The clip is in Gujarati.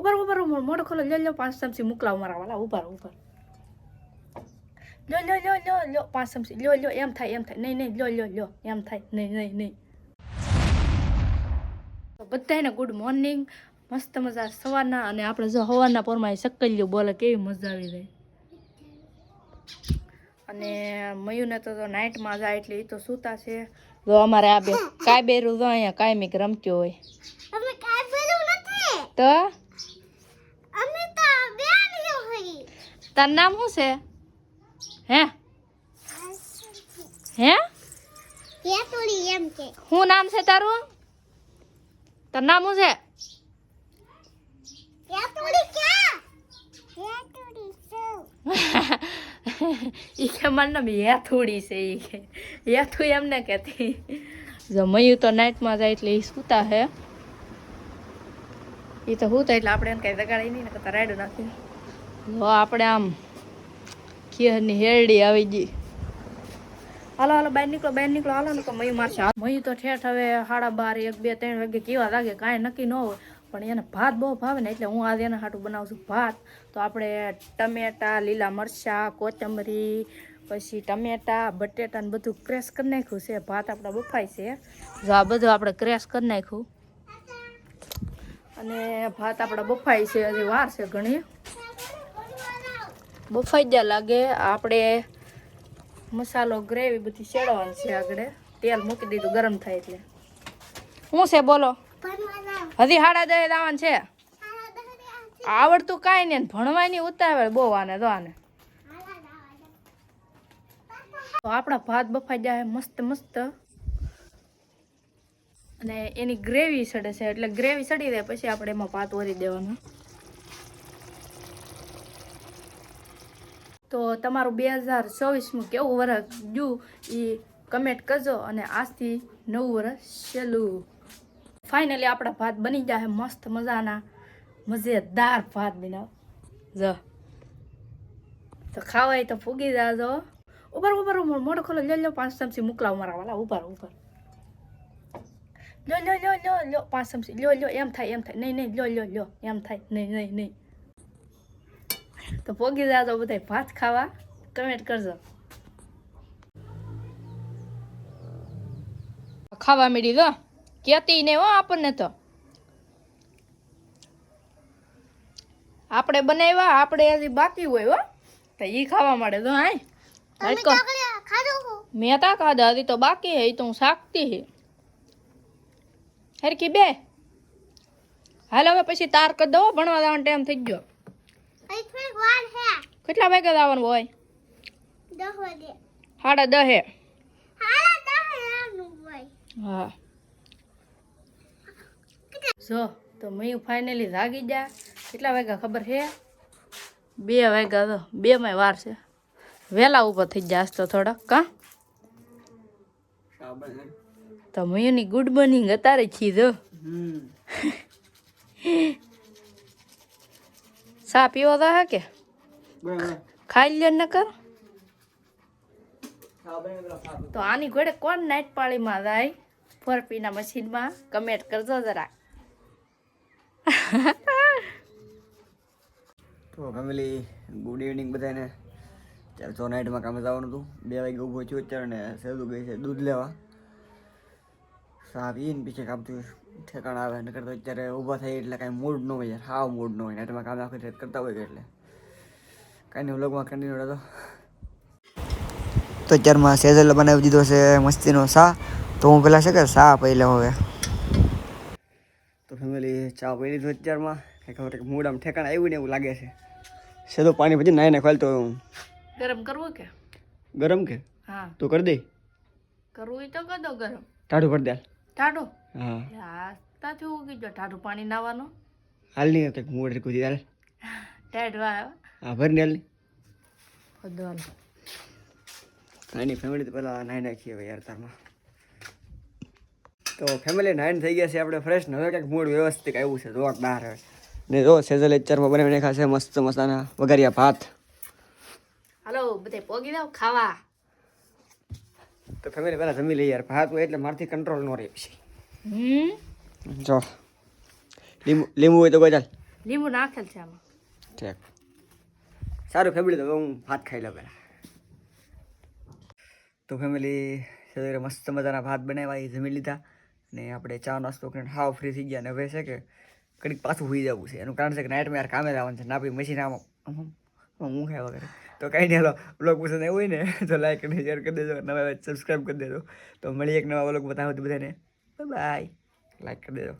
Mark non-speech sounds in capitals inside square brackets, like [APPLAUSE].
ઉપર ઉપર ઉપર મોટો ખોલો લ્યો લ્યો પાંચ ચમચી મોકલાવ મારા વાલા ઉપર ઉપર લ્યો લ્યો લ્યો લ્યો લ્યો પાંચ ચમચી લ્યો લ્યો એમ થાય એમ થાય નહીં નહીં લ્યો લ્યો લ્યો એમ થાય નહીં નહીં નહીં. બધાને ગુડ મોર્નિંગ મસ્ત મજા સવારના અને આપણે જો સવારના પોરમાં સક્કલીઓ બોલે કેવી મજા આવી જાય. અને મયુને તો તો નાઇટમાં જાય એટલે એ તો સૂતા છે. જો અમારે આ બે કાંઈ બેરું જો અહીંયા કાંઈ રમતો હોય. તો અમે તો બેન હોઈ તાર નામ શું છે? હે? હે? એમ શું નામ છે તારું? તાર નામ શું છે? ઈ કે મારું નામ યાથુડી છે ઈ કે. યાથુ એમને કહેતી. જો મયુ તો નાઇટમાં જાય એટલે એ સૂતા હે. એ તો સૂતા એટલે આપણે એને કાંઈ દગાડી નહીં ને કરતા રાયડું નાખી જો આપણે આમ ખીરની હેરડી આવી ગઈ. હાલો હાલો, બહાર નીકળો બહાર નીકળો, હાલો ને મયું મારશે. મયું તો ઠેઠ હવે સાડા બાર, એક, બે, ત્રણ વાગે કેવા લાગે, કાંઈ નક્કી ન હોય, પણ એને ભાત બહુ ભાવે ને એટલે હું આજે એના હાટું બનાવું છું ભાત. તો આપણે ટમેટા, લીલા મરચાં, કોથમરી, પછી ટમેટા, બટેટા ને બધું ક્રેશ કરી નાખ્યું છે. ભાત આપણે બફાય છે. જો આ બધું આપણે ક્રેશ કરી નાખ્યું. અને ભાત આપણે બફાય છે, હજી વાર છે ઘણી. બફાઈ લાગે, આપણે મસાલો ગ્રેવી બધી શેડવાની છે આગળ. તેલ મૂકી દીધું ગરમ થાય એટલે. શું છે બોલો? હજી હાડા દહે દાવાન છે? આવડતું કાંઈ નહીં, ભણવાની ઉતાવળ બહુ આને તો આને. તો આપણા ભાત બફાઈ જાય મસ્ત મસ્ત. અને એની ગ્રેવી સડે છે, એટલે ગ્રેવી સડી જાય, પછી આપણે એમાં ભાત ઓરી દેવાનો. તો તમારું બે હજાર ચોવીસમાં કેવું વર્ષ ગયું એ કમેન્ટ કરજો અને આજથી નવું વર્ષ છેલ્લું ફાઇનલી આપણા ભાત બની જાય મસ્ત મજાના. મજેદાર ભાત બનાવ જ. તો ખાવાય તો ફૂગી જાજો. ઉપર ઉપર મોટો ખોલો. લ્યો લ્યો, પાંચ ચમચી મોકલાવ મારા વાલા. ઉપર ઉપર લ્યો લ્યો લ્યો લ્યો લ્યો, પાંચ ચમચી. લ્યો લ્યો, એમ થાય એમ થાય. નહીં નહીં, લ્યો લ્યો લ્યો, એમ થાય. નહીં નહીં નહીં. તો પોગી જાજો બધા ભાત ખાવા. કમેન્ટ કરજો. ખાવા મીડી દો. કેતી ને હો આપણને તો. આપણે બનાવ્યા આપણે હજી બાકી હોય હો. તો ઈ ખાવા માંડે. તો હાય. મેં તા ખાધા હજી તો બાકી હે તો હું શાકતી હે. હરકી બે. હાલ હવે પછી તાર કરી દો ભણવા જવાનો ટાઈમ થઈ ગયો. કેટલા વાગે જવાનું હોય? સાડા દહે. હા. જો તો મયું ફાઇનલી જાગી જા કેટલા વાગ્યા ખબર છે બે વાગ્યા તો બે માં વાર છે. વહેલા ઉપર થઈ જાય આજ તો થોડાક કા તો મયુની ગુડ મોર્નિંગ અત્યારે છી જો. [LAUGHS] ચા પીવો તો હે કે ખાઈ લ્યો ન કર તો આની ઘોડે કોણ નાઇટ પાળીમાં જાય? ફરપીના મશીનમાં કમેન્ટ કરજો જરા. તો ફેમિલી ગુડ ઇવનિંગ બધાને ત્યારે છ નાઇટમાં કામે જવાનું હતું. બે વાગે ઊભો છું અત્યારે ને સેદું ગઈ છે દૂધ લેવા. સાપ પીને પીછે કામથી ઠેકાણ આવે નકર તો અત્યારે ઊભા થાય એટલે કાંઈ મૂડ ન હોય યાર હાવ મૂડ ન હોય નેટમાં કામ આખી રાત કરતા હોય એટલે. કાંઈ નહીં વ્લોગમાં કન્ટિન્યુ રહેતો. તો અત્યારમાં સેઝલ બનાવી દીધો છે મસ્તીનો સા તો હું પેલા છે કે સા પહેલા હવે. તો ફેમિલી ચા પી લીધું અત્યારમાં કંઈ ખબર કે મૂડ આમ ઠેકાણ આવ્યું ને એવું લાગે છે. સેદો પાણી પછી નાઈને ખોલતો હું. ગરમ કરવું કે? ગરમ કે? હા. તો કરી દે. કરવું હોય તો કરી દો ગરમ. ટાઢું કરી દે ટાઢું? હા. આસ્તાથી ઉગી જો ટાઢું પાણી નાવાનું. હાલ નહીં હાલ. ટાઢવા હા ભરી હાલ. ખોદવાનું. એની ફેમિલી તો પહેલાં નાહી નાખીએ હવે યાર તારમાં. તો ફેમિલી નાઈન થઈ ગયા છે આપણે ફ્રેશ ને હવે કંઈક મૂળ વ્યવસ્થિત આવ્યું છે જોરદાર હવે. ને જો સેઝલ ચારમાં બનાવીને ખાશે મસ્ત મસાના વઘારિયા ભાત. હાલો બધે પોગી જાવ ખાવા. તો ફેમિલી પહેલાં જમી લઈએ યાર ભાત હોય એટલે મારથી કંટ્રોલ ન રહે પછી. હમ? જો. લીંબુ લીંબુ હોય તો કોઈ ચાલ. લીંબુ નાખેલ છે આમાં. ઠીક. સારું ફેમિલી તો હું ભાત ખાઈ લઉં પહેલાં. તો ફેમિલી સવારે મસ્ત મજાના ભાત બનાવ્યા એ જમી લીધા. ને આપણે ચા નાસ્તો કરીને હાવ ફ્રી થઈ ગયા. ને હવે છે કે કડીક પાછું હોઈ જવું છે. એનું કારણ છે કે નાઇટમાં યાર કામે જવાનું છે. ના ભાઈ મશીન આમ હું ખાય વગર. તો કાંઈ નહીં હાલો બ્લોગ પસંદ એવું હોય ને તો લાઈક અને શેર કરી દેજો. નવા સબસ્ક્રાઈબ કરી દેજો. તો મળી એક નવા બ્લોગ બતાવો તો બધાને બાય લાઈક કરી દેજો